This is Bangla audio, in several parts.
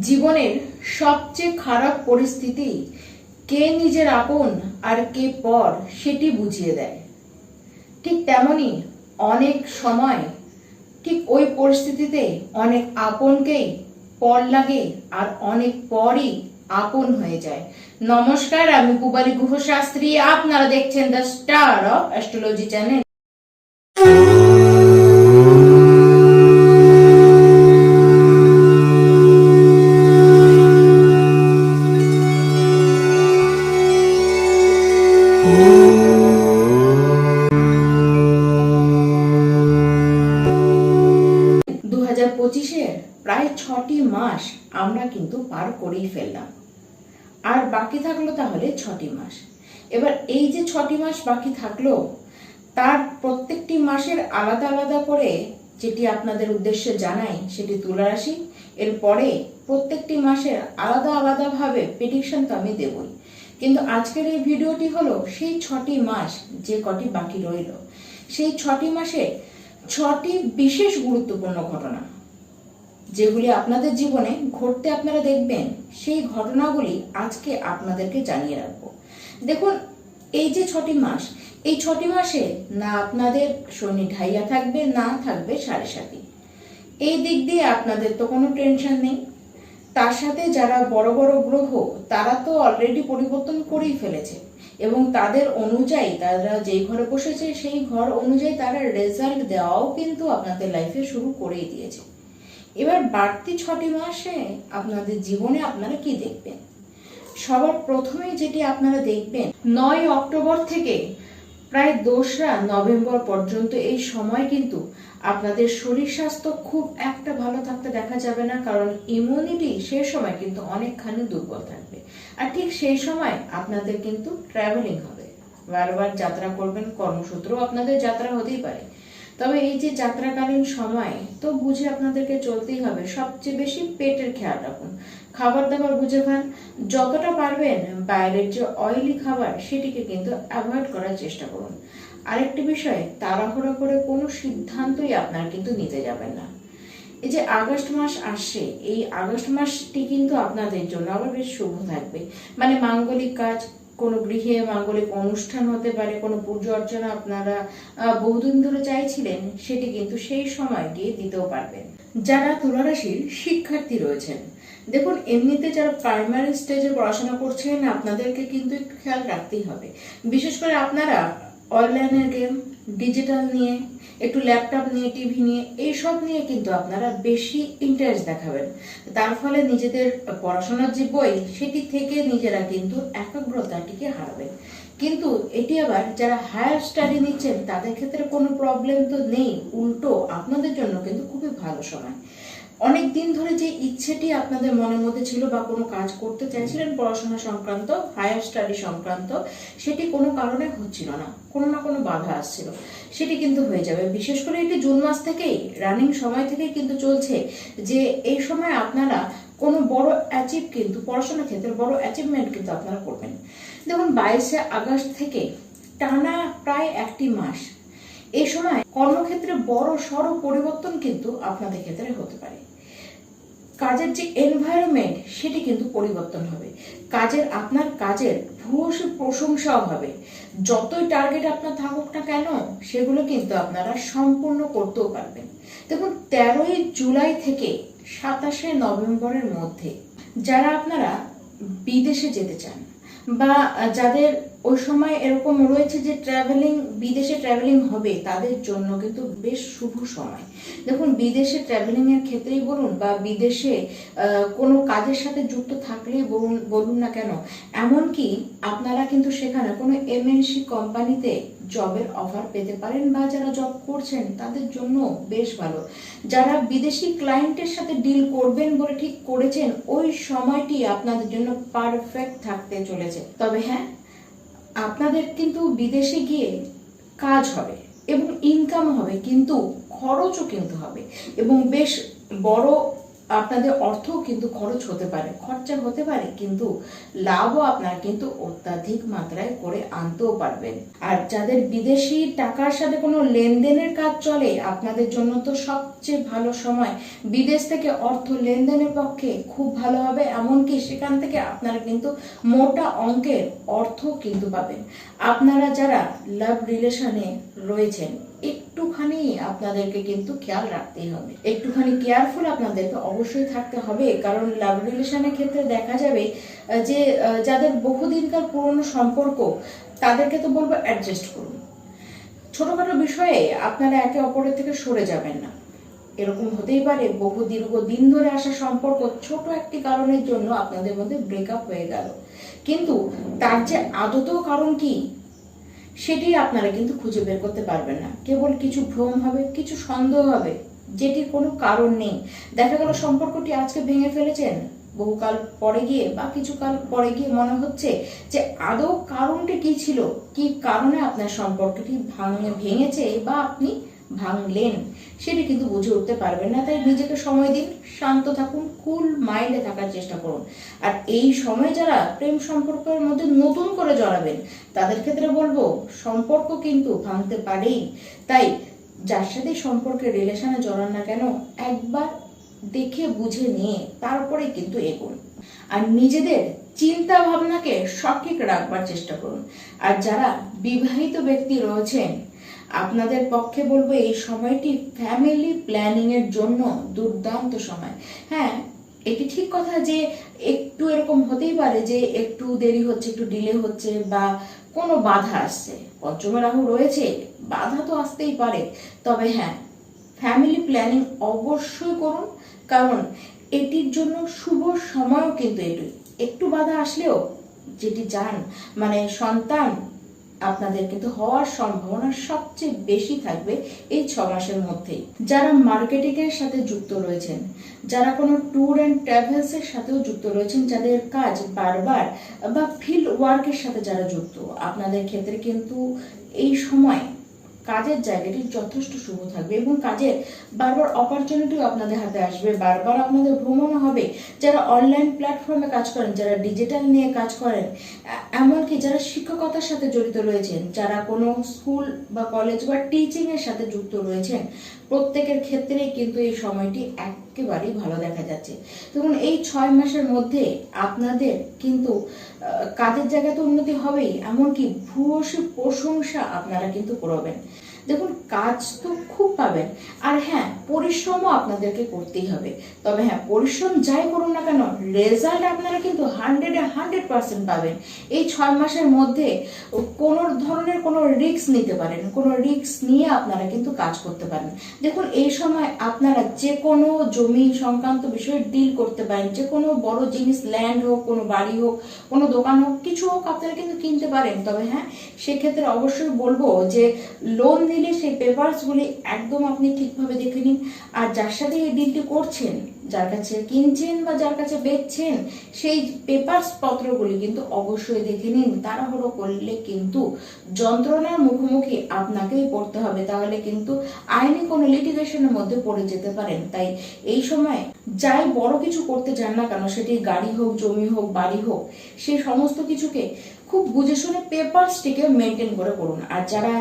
জীবনের সবচেয়ে খারাপ পরিস্থিতি কে নিজের আপন আর কে পর সেটি বুঝিয়ে দেয়। ঠিক তেমনি অনেক সময় ঠিক ওই পরিস্থিতিতে অনেক আপনকেই পর লাগে আর অনেক পরই আপন হয়ে যায়। নমস্কার, আমি পুবালি গুহ শাস্ত্রী আপনারা দেখছেন the star of astrology channel দু হাজার পঁচিশে প্রায় ছটি মাস আমরা কিন্তু পার করেই ফেললাম। আর বাকি থাকল তাহলে ছটি মাস। এবার এই যে ছটি মাস বাকি থাকল, তার প্রত্যেকটি মাসের আলাদা আলাদা করে যেটি আপনাদের উদ্দেশ্যে জানাই, সেটি তুলা রাশি এরপরে প্রত্যেকটি মাসের আলাদা আলাদাভাবে প্রেডিকশন তো আমি দেবই। কিন্তু আজকের এই ভিডিওটি হলো সেই ছটি মাস যে কটি বাকি রইল। সেই ছটি মাসে ছটি বিশেষ গুরুত্বপূর্ণ ঘটনা, যেগুলি আপনাদের জীবনে ঘটতে আপনারা দেখবেন, সেই ঘটনাগুলি আজকে আপনাদেরকে জানিয়ে রাখব। দেখুন, এই যে ছটি মাস, এই ছটি মাসে না আপনাদের শনি ঢাইয়া থাকবে, না থাকবে সাড়ে সাথী এই দিক দিয়ে আপনাদের তো কোনো টেনশন নেই। তার সাথে যারা বড় বড় গ্রহ, তারা তো অলরেডি পরিবর্তন করেই ফেলেছে। এবং তাদের অনুযায়ী তারা যেই ঘরে বসেছে, সেই ঘর অনুযায়ী তারা রেজাল্ট দেওয়াও কিন্তু আপনাদের লাইফে শুরু করেই দিয়েছে। এবার বাড়তি ছটি মাসে আপনাদের জীবনে আপনারা কি দেখবেন? সবার প্রথমে যেটি আপনারা দেখবেন, নয় অক্টোবর থেকে প্রায় দোসরা নভেম্বর পর্যন্ত এই সময় কিন্তু আপনাদের শরীর স্বাস্থ্য খুব একটা ভালো থাকতে দেখা যাবে না, কারণ ইমিউনিটি সে সময় কিন্তু অনেকখানি দুর্বল থাকবে। আর ঠিক সেই সময় আপনাদের কিন্তু ট্রাভেলিং হবে। বারবার যাত্রা করবেন, কর্মসূত্রও আপনাদের যাত্রা হতেই পারে। তবে এই যে যাত্রাকালীন সময়, তো বুঝে আপনাদেরকে চলতেই হবে। সবচেয়ে বেশি পেটের খেয়াল রাখুন। খাবার দাবার বুঝে খান। যতটা পারবেন বাইরের যে অয়েলি খাবার সেটিকে কিন্তু অ্যাভয়েড করার চেষ্টা করুন। আরেকটি বিষয়, তাড়াহুড়ো করে কোনো সিদ্ধান্তই আপনার কিন্তু নিতে যাবেন না। এই যে আগস্ট মাস আসছে, এই আগস্ট মাসটি কিন্তু আপনাদের জন্য আবার বেশ শুভ থাকবে। মানে মাঙ্গলিক কাজ কোনো গৃহে মাঙ্গলিক অনুষ্ঠান হতে পারে, কোনো পুজো অর্চনা আপনারা বহুদিন ধরে চাইছিলেন, সেটি কিন্তু সেই সময় গিয়ে দিতেও পারবেন। যারা তুলারাশির শিক্ষার্থী রয়েছেন, দেখুন, এমনিতে যারা প্রাইমারি স্টেজে পড়াশোনা করছেন, আপনাদেরকে কিন্তু একটু খেয়াল রাখতেই হবে। বিশেষ করে আপনারা অনলাইনের গেম ডিজিটাল নিয়ে, একটু ল্যাপটপ নিয়ে টিভি নিয়ে, এইসব নিয়ে কিন্তু আপনারা বেশি ইন্টারেস্ট দেখাবেন। তার ফলে নিজেদের পড়াশোনার যে বই, সেটি থেকে নিজেরা কিন্তু একাগ্রতাটিকে হারাবেন। কিন্তু এটি আবার যারা হায়ার স্টাডি নিচ্ছেন, তাদের ক্ষেত্রে কোনো প্রবলেম তো নেই, উল্টো আপনাদের জন্য কিন্তু খুবই ভালো সময়। অনেক দিন ধরে যে ইচ্ছেটি আপনাদের মনের মধ্যে ছিল বা কোনো কাজ করতে চাইছিলেন পড়াশোনা সংক্রান্ত হায়ার স্টাডি সংক্রান্ত, সেটি কোনো কারণে হচ্ছিল না, কোনো না কোনো বাধা আসছিল। সেটি কিন্তু হয়ে যাবে। বিশেষ করে এটি জুন মাস থেকেই রানিং সময় থেকেই কিন্তু চলছে যে এই সময় আপনারা কোনো বড় অ্যাচিভ কিন্তু, পড়াশোনার ক্ষেত্রে বড় অ্যাচিভমেন্ট কিন্তু আপনারা করবেন। দেখুন, বাইশে আগস্ট থেকে টানা প্রায় একটি মাস এই সময় কর্মক্ষেত্রে বড় সড় পরিবর্তন কিন্তু আপনাদের ক্ষেত্রে হতে পারে। কাজের যে এনভায়রনমেন্ট সেটি কিন্তু পরিবর্তন হবে। কাজের আপনার কাজের ভূয়সী প্রশংসাও হবে যতই টার্গেট আপনার থাকুক না কেন, সেগুলো কিন্তু আপনারা সম্পূর্ণ করতেও পারবেন। দেখুন, তেরোই জুলাই থেকে সাতাশে নভেম্বরের মধ্যে যারা আপনারা বিদেশে যেতে চান বা যাদের ওই সময় এরকম রয়েছে যে ট্রাভেলিং বিদেশে ট্রাভেলিং হবে তাদের জন্য কিন্তু বেশ শুভ সময়। দেখুন, বিদেশে ট্রাভেলিং এর ক্ষেত্রেই বলুন বা বিদেশে কোনো কাজের সাথে যুক্ত থাকলেই বলুন বলুন না কেন, এমনকি আপনারা কিন্তু সেখানে কোনো এমএনসি কোম্পানিতে জবের অফার পেতে পারেন বা যারা জব করছেন, তাদের জন্য বেশ ভালো। যারা বিদেশি ক্লায়েন্টের সাথে ডিল করবেন বলে ঠিক করেছেন, ওই সময়টি আপনাদের জন্য পারফেক্ট থাকতে চলেছে। তবে হ্যাঁ আপনাদের কিন্তু বিদেশে গিয়ে কাজ হবে এবং ইনকাম হবে, কিন্তু খরচও কিন্তু হবে। এবং বেশ বড় আপনাদের অর্থ কিন্তু খরচ হতে পারে, খরচা হতে পারে, কিন্তু লাভও আপনারা কিন্তু অত্যাধিক মাত্রায় করে আনতেও পারবেন। আর যাদের বিদেশি টাকার সাথে কোনো লেনদেনের কাজ চলে, আপনাদের জন্য তো সব সবচেয়ে ভালো সময়। বিদেশ থেকে অর্থ লেনদেনের পক্ষে খুব ভালো হবে, এমনকি সেখান থেকে আপনারা কিন্তু মোটা অঙ্কের অর্থ কিন্তু পাবেন। আপনারা যারা লাভ রিলেশনে রয়েছেন, একটুখানি আপনাদেরকে কিন্তু খেয়াল রাখতেই হবে। একটুখানি কেয়ারফুল আপনাদেরকে অবশ্যই থাকতে হবে, কারণ লাভ রিলেশনের ক্ষেত্রে দেখা যাবে যে যাদের বহুদিনকার পুরনো সম্পর্ক, তাদেরকে তো বলব অ্যাডজাস্ট করুন। ছোটখাটো বিষয়ে আপনারা একে অপরের থেকে সরে যাবেন না। এরকম হতেই পারে। বহু দীর্ঘ দিন ধরে আসা সম্পর্ক ছোট একটি কারণের জন্য আপনাদের মধ্যে ব্রেকআপ হয়ে গেল। কিন্তু তার যে আদত কারণ কি, সেটি আপনারা কিন্তু খুঁজে বের করতে পারবেন না। কেবল কিছু ভ্রম হবে, কিছু সন্দেহ হবে যেটির কোনো কারণ নেই। দেখা গেল সম্পর্কটি আজকে ভেঙে ফেলেছেন। বহুকাল পরে গিয়ে বা কিছু কাল পরে গিয়ে মনে হচ্ছে যে আদৌ কারণটি কি ছিল? কি কারণে আপনার সম্পর্কটি ভাঙে, ভেঙেছে বা আপনি ভাঙলেন। সেটি কিন্তু বুঝে উঠতে পারবেন না। তাই নিজেকে সময় দিন, শান্ত থাকুন কুল মাইন্ডে থাকার চেষ্টা করুন। আর এই সময় যারা প্রেম সম্পর্কের মধ্যে নতুন করে জড়াবেন, তাদের ক্ষেত্রে বলব, সম্পর্ক কিন্তু ভাঙতে পারেই। তাই যার সাথে সম্পর্কে রিলেশনে জড়ান না কেন, একবার দেখে বুঝে নিয়ে তারপরে কিন্তু এগোন। আর নিজেদের চিন্তা ভাবনাকে সঠিক রাখবার চেষ্টা করুন। আর যারা বিবাহিত ব্যক্তি রয়েছেন আপনাদের পক্ষে বলব এই সময়টি ফ্যামিলি প্ল্যানিং এর জন্য দুর্দান্ত সময়। হ্যাঁ এটি ঠিক কথা যে একটু এরকম হতেই পারে যে একটু দেরি হচ্ছে, একটু ডিলে হচ্ছে বা কোনো বাধা আসছে। পঞ্চমে রাহু রয়েছে, বাধা তো আসতেই পারে। তবে হ্যাঁ ফ্যামিলি প্ল্যানিং অবশ্যই করুন, কারণ এটির জন্য শুভ সময়ও কিন্তু এটি একটু বাধা আসলেও যেটি চান মানে সন্তান আপনাদের কিন্তু হওয়ার সম্ভাবনা সবচেয়ে বেশি থাকবে এই ছ মাসের মধ্যেই। যারা মার্কেটিং এর সাথে যুক্ত রয়েছেন, যারা কোনো ট্যুর অ্যান্ড ট্রাভেলস এর সাথেও যুক্ত রয়েছেন, যাদের কাজ বারবার বা ফিল্ড ওয়ার্কের সাথে যারা যুক্ত, আপনাদের ক্ষেত্রে কিন্তু এই সময় কাজের জায়গাটি যথেষ্ট শুভ থাকবে এবং কাজের বারবার অপরচুনিটিও আপনাদের হাতে আসবে। বারবার আপনাদের ভ্রমণও হবে। যারা অনলাইন প্ল্যাটফর্মে কাজ করেন, যারা ডিজিটাল নিয়ে কাজ করেন এমনকি যারা শিক্ষকতার সাথে জড়িত রয়েছেন, যারা কোনো স্কুল বা কলেজ বা টিচিংয়ের সাথে যুক্ত রয়েছেন প্রত্যেকের ক্ষেত্রেই কিন্তু এই সময়টি একেবারেই ভালো দেখা যাচ্ছে। দেখুন, এই ছয় মাসের মধ্যে আপনাদের কিন্তু কাজের তো উন্নতি হবেই, এমনকি ভূয়সী প্রশংসা আপনারা কিন্তু করবেন। দেখুন, কাজ তো খুব পাবেন। আর হ্যাঁ পরিশ্রমও আপনাদেরকে করতেই হবে। তবে হ্যাঁ পরিশ্রম যাই করুন না কেন রেজাল্ট আপনারা কিন্তু হান্ড্রেডে হান্ড্রেড পার্সেন্ট পাবেন। এই ছয় মাসের মধ্যে কোনো ধরনের কোনো রিস্ক নিতে পারেন, কোনো রিস্ক নিয়ে আপনারা কিন্তু কাজ করতে পারেন। দেখুন, এই সময় আপনারা যে কোনো জমি সংক্রান্ত বিষয়ে ডিল করতে পারেন যে কোনো বড় জিনিস ল্যান্ড হোক, কোনো বাড়ি হোক, কোনো দোকান হোক, কিছু হোক, আপনারা কিন্তু কিনতে পারেন। তবে হ্যাঁ সেক্ষেত্রে অবশ্যই বলব যে লোন দিলে সেই পেপারসগুলি একদম আপনি ঠিকভাবে দেখে নিন। আর যার সাথে এই ডিলটি করছেন, যার কাছে কিনছেন বা যার কাছে বেচছেন, সেই পেপারস পত্রগুলি কিন্তু অবশ্যই দেখে নিন। তাড়াহুড়ো করলে কিন্তু যন্ত্রণার মুখোমুখি আপনাকেই পড়তে হবে। তাহলে কিন্তু আইনি কোনো লিটিগেশনের মধ্যে পড়ে যেতে পারেন। তাই এই সময় যাই বড় কিছু করতে চান না কেন, সেটি গাড়ি হোক, জমি হোক, বাড়ি হোক সেই সমস্ত কিছুকে খুব বুঝে শুনে পেপারসটিকে মেনটেন করে করুন আর যারা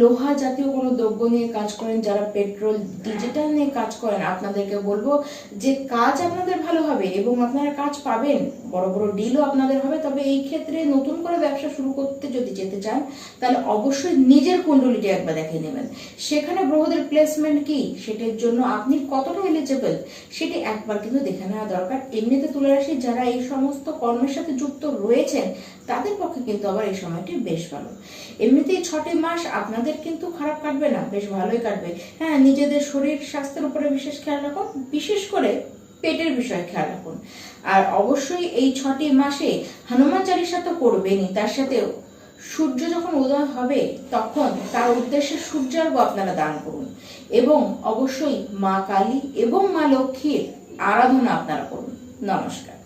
লোহা জাতীয় কোনো দ্রব্য নিয়ে কাজ করেন, যারা পেট্রোল ডিজিটাল নিয়ে কাজ করেন, আপনাদেরকে বলব যে কাজ আপনাদের ভালো হবে এবং আপনারা কাজ পাবেন। বড় বড় ডিলও আপনাদের হবে। তবে এই ক্ষেত্রে নতুন করে ব্যবসা শুরু করতে যদি যেতে চান, তাহলে অবশ্যই নিজের কুণ্ডলিটি একবার দেখে নেবেন। সেখানে গ্রহদের প্লেসমেন্ট কি? সেটার জন্য আপনি কতটা এলিজেবল সেটি একবার কিন্তু দেখে নেওয়া দরকার। এমনিতে তুলে রাশি যারা এই সমস্ত কর্মের সাথে যুক্ত রয়েছেন, তাদের পক্ষে কিন্তু আবার এই সময়টি বেশ ভালো। এমনিতেই ছটি মাস আপনাদের কিন্তু খারাপ কাটবে না, বেশ ভালোই কাটবে। হ্যাঁ নিজেদের শরীর স্বাস্থ্যের উপরে বিশেষ খেয়াল রাখুন, বিশেষ করে পেটের বিষয়ে খেয়াল রাখুন। আর অবশ্যই এই ছটি মাসে হনুমান চালিসা তো করবেনই, তার সাথে সূর্য যখন উদয় হবে, তখন তার উদ্দেশ্যে সূর্যার্ঘ আপনারা দান করুন। এবং অবশ্যই মা কালী এবং মা লক্ষ্মীর আরাধনা আপনারা করুন। নমস্কার।